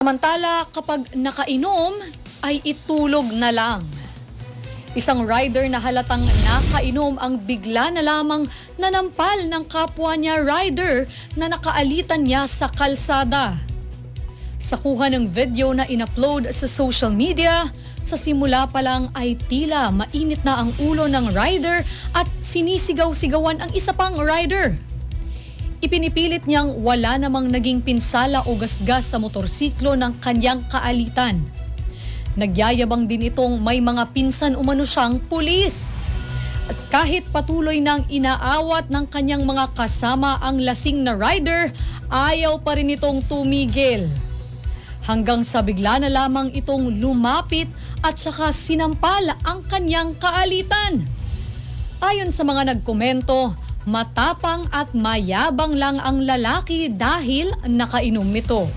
Samantala, kapag nakainom, ay itulog na lang. Isang rider na halatang nakainom ang bigla na lamang nanampal ng kapwa niya rider na nakaalitan niya sa kalsada. Sa kuha ng video na inupload sa social media, sa simula pa lang ay tila mainit na ang ulo ng rider at sinisigaw-sigawan ang isa pang rider. Ipinipilit niyang wala namang naging pinsala o gasgas sa motorsiklo ng kanyang kaalitan. Nagyayabang din itong may mga pinsan umano siyang pulis. At kahit patuloy nang inaawat ng kanyang mga kasama ang lasing na rider, ayaw pa rin itong tumigil. Hanggang sa bigla na lamang itong lumapit at saka sinampal ang kanyang kaalitan. Ayon sa mga nagkomento, matapang at mayabang lang ang lalaki dahil nakainom ito.